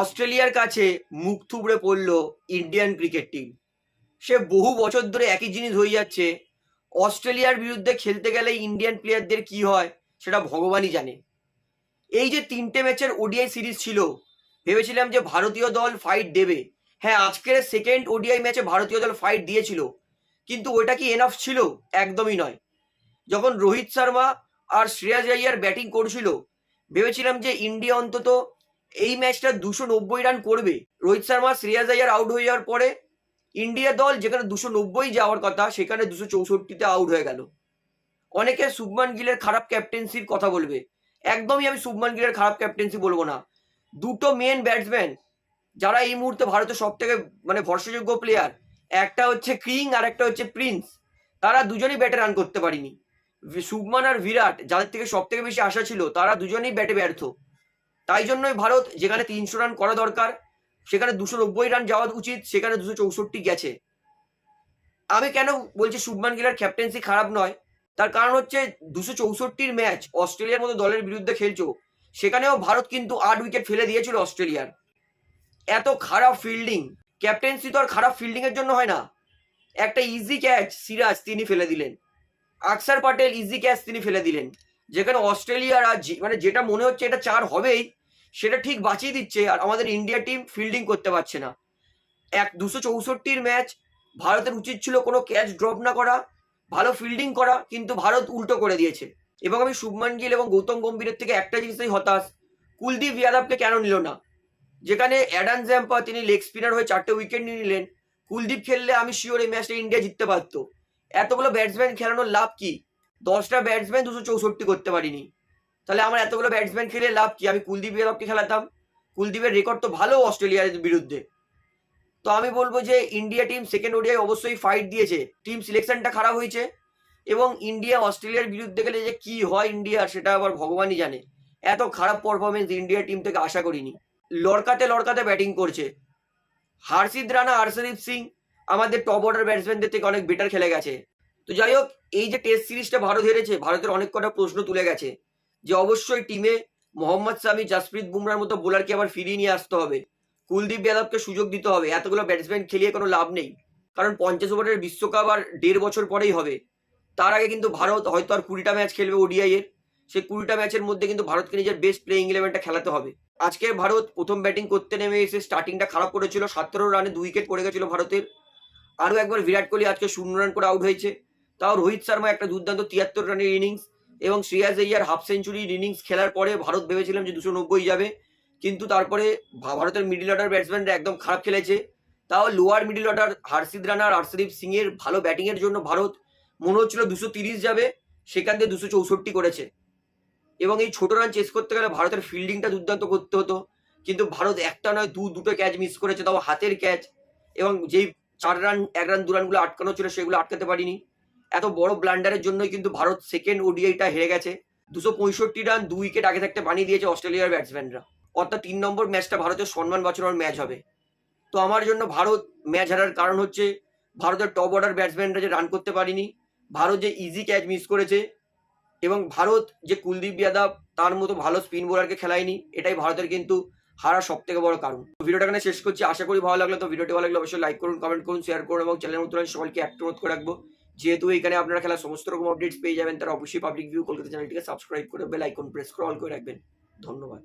অস্ট্রেলিয়ার কাছে মুখ থুবড়ে পড়ল ইন্ডিয়ান ক্রিকেট টিম। সে বহু বছর ধরে একই জিনিস হয়ে যাচ্ছে। অস্ট্রেলিয়ার বিরুদ্ধে খেলতে গেলে ইন্ডিয়ান প্লেয়ারদের কি হয় সেটা ভগবানই জানে। এই যে তিনটে ম্যাচের ওডিআই সিরিজ ছিল, ভেবেছিলাম যে ভারতীয় দল ফাইট দেবে। হ্যাঁ আজকের সেকেন্ড ওডিআই ম্যাচে ভারতীয় দল ফাইট দিয়েছিল, কিন্তু ওটা কি এনাফ ছিল? একদমই নয়। যখন রোহিত শর্মা আর শ্রেয়াস আইয়ার ব্যাটিং করছিল, ভেবেছিলাম যে ইন্ডিয়া অন্তত এই ম্যাচটা দুশো নব্বই রান করবে। রোহিত শর্মা, শ্রেয়াস আইয়ার আউট হয়ে যাওয়ার পরে ইন্ডিয়া দল, যেখানে দুশো নব্বই যাওয়ার কথা, সেখানে দুশো চৌষট্টিতে আউট হয়ে গেল। অনেকে শুভমান গিলের খারাপ ক্যাপ্টেন্সির কথা বলবে। একদমই আমি শুভমান গিলের খারাপ ক্যাপ্টেন্সি বলব না। দুটো মেন ব্যাটসম্যান যারা এই মুহূর্তে ভারতের সব থেকে মানে ভরসাযোগ্য প্লেয়ার একটা হচ্ছে কিং আর একটা হচ্ছে প্রিন্স। তারা দুজনেই ব্যাটে রান করতে পারিনি। শুভমান আর বিরাট, যাদের থেকে সব থেকে বেশি আশা ছিল, তারা দুজনেই ব্যাটে ব্যর্থ। তাই জন্যই ভারত যেখানে তিনশো রান করা দরকার, সেখানে দুশো নব্বই রান যাওয়া উচিত, সেখানে দুশো চৌষট্টি গেছে। আমি কেন বলছি শুভমান গিলার ক্যাপ্টেন্সি খারাপ নয়? তার কারণ হচ্ছে দুশো চৌষট্টির ম্যাচ অস্ট্রেলিয়ার মতো দলের বিরুদ্ধে খেলছো, সেখানেও ভারত কিন্তু আট উইকেট ফেলে দিয়েছিল অস্ট্রেলিয়ার। এত খারাপ ফিল্ডিং ক্যাপ্টেন্সি তো আর খারাপ ফিল্ডিং এর জন্য হয় না। একটা ইজি ক্যাচ সিরাজ তিনি ফেলে দিলেন। আকসার পাটেল ইজি ক্যাচ তিনি ফেলে দিলেন। যেখানে অস্ট্রেলিয়ার আর মানে যেটা মনে হচ্ছে এটা চার হবেই সেটা ঠিক বাঁচিয়ে দিচ্ছে আর আমাদের ইন্ডিয়া টিম ফিল্ডিং করতে পারছে না। এক, দুশো চৌষট্টির ম্যাচ ভারতের উচিত ছিল কোনো ক্যাচ ড্রপ না করা, ভালো ফিল্ডিং করা, কিন্তু ভারত উল্টো করে দিয়েছে। এবং আমি শুভমান গিল এবং গৌতম গম্ভীরের থেকে একটা জিনিসই হতাশ, কুলদীপ যাদবকে কেন নিল না? যেখানে অ্যাডান জ্যাম্পা তিনি লেগ স্পিনার হয়ে চারটে উইকেট নিয়ে নিলেন, কুলদীপ খেললে আমি শিওর এই ম্যাচটা ইন্ডিয়া জিততে পারতো। এতগুলো ব্যাটসম্যান খেলানোর লাভ কি? দশটা ব্যাটসম্যান দুশো চৌষট্টি করতে পারিনি। তাহলে আমার এতগুলো ব্যাটসম্যান খেলে লাভ কি? আমি কুলদীপ যাদবকে খেলাতাম। কুলদীপের রেকর্ড তো ভালো অস্ট্রেলিয়ার বিরুদ্ধে। তো আমি বলব যে ইন্ডিয়া টিম সেকেন্ড ওডিআই অবশ্যই ফাইট দিয়েছে। টিম সিলেকশনটা খারাপ হয়েছে। এবং ইন্ডিয়া অস্ট্রেলিয়ার বিরুদ্ধে গেলে যে কি হয় ইন্ডিয়ার সেটা আবার ভগবানই জানে। এত খারাপ পারফরমেন্স ইন্ডিয়া টিম থেকে আশা করিনি। লড়কাতে লড়কাতে ব্যাটিং করছে। হার্ষিদ রানা, আরশদীপ সিং আমাদের টপ অর্ডার ব্যাটসম্যানদের থেকে অনেক বেটার খেলে গেছে। তো যাই হোক, এই যে টেস্ট সিরিজটা ভারত হেরেছে, ভারতের অনেক কটা প্রশ্ন তুলে গেছে। যে অবশ্যই টিমে মোহাম্মদ শামি জাসপ্রীত বুমরার মতো বোলারকে আবার ফিরিয়ে নিয়ে আসতে হবে। কুলদীপ যাদবকে সুযোগ দিতে হবে। এতগুলো ব্যাটসম্যান খেলিয়ে কোনো লাভ নেই। কারণ পঞ্চাশ ওভারের বিশ্বকাপ আর দেড় বছর পরেই হবে। তার আগে কিন্তু ভারত হয়তো আর কুড়িটা ম্যাচ খেলবে ওডিআই এর। সেই কুড়িটা ম্যাচের মধ্যে কিন্তু ভারতকে নিজের বেস্ট প্লেইং ইলেভেনটা খেলাতে হবে। আজকে ভারত প্রথম ব্যাটিং করতে নেমে এসে স্টার্টিংটা খারাপ করেছিল। সতেরো রানে দুই উইকেট পড়ে গেছিল ভারতের। আরও একবার বিরাট কোহলি আজকে শূন্য রান করে আউট হয়েছে। তাও রোহিত শর্মা একটা দুর্দান্ত তিয়াত্তর রানের ইনিংস এবং শ্রেয়াস আইয়ার হাফ সেঞ্চুরির ইনিংস খেলার পরে ভারত ভেবেছিলাম যে দুশো নব্বই যাবে। কিন্তু তারপরে ভারতের মিডিল অর্ডার ব্যাটসম্যানরা একদম খারাপ খেলেছে। তাও lower middle order Harshit Rana আর হর্ষদীপ সিং এর ভালো ব্যাটিং এর জন্য ভারত মনে হচ্ছিল দুশো তিরিশ যাবে, সেখান থেকে দুশো চৌষট্টি করেছে। এবং এই ছোট রান চেস করতে গেলে ভারতের ফিল্ডিংটা দুর্দান্ত করতে হতো। কিন্তু ভারত একটা নয়, দু দুটো ক্যাচ মিস করেছে, তাও হাতের ক্যাচ এবং যেই চার রান এক রান দু রানগুলো আটকানো ছিল, সেগুলো আটকাতে পারিনি। এত বড় ব্লান্ডারের জন্যই কিন্তু ভারত সেকেন্ড ওডিআইটা হেরে গেছে। দুশো পঁয়ষট্টি রান দু উইকেট আগে থাকতে বানিয়ে দিয়েছে অস্ট্রেলিয়ার ব্যাটসম্যানরা অর্থাৎ তিন নম্বর ম্যাচটা ভারতের সম্মান বাঁচানোর ম্যাচ হবে। তো আমার জন্য ভারত ম্যাচ হারার কারণ হচ্ছে, ভারতের টপ অর্ডার ব্যাটসম্যানরা যে রান করতে পারিনি, ভারত যে ইজি ক্যাচ মিস করেছে, এবং ভারত যে কুলদীপ যাদব তার মতো ভালো স্পিন বোলারকে খেলায়নি, এটাই ভারতের কিন্তু হারার সব থেকে বড় কারণ। ভিডিওটা এখানে শেষ করছি। আশা করি ভালো লাগল। তো ভিডিওটি ভালো লাগলে অবশ্যই লাইক করুন কমেন্ট করুন শেয়ার করুন, এবং চ্যানেলের মতো সকলকে অ্যাক্টিভ করে রাখব। যেহেতু এখানে আপনারা খেলা সমস্ত রকম আপডেটস পেয়ে যাবেন, তারা অবশ্যই পাবলিক ভিউ কলকাতা চ্যানেলটিকে সাবস্ক্রাইব করে বেল আইকন প্রেস স্ক্রল করে রাখবেন। ধন্যবাদ।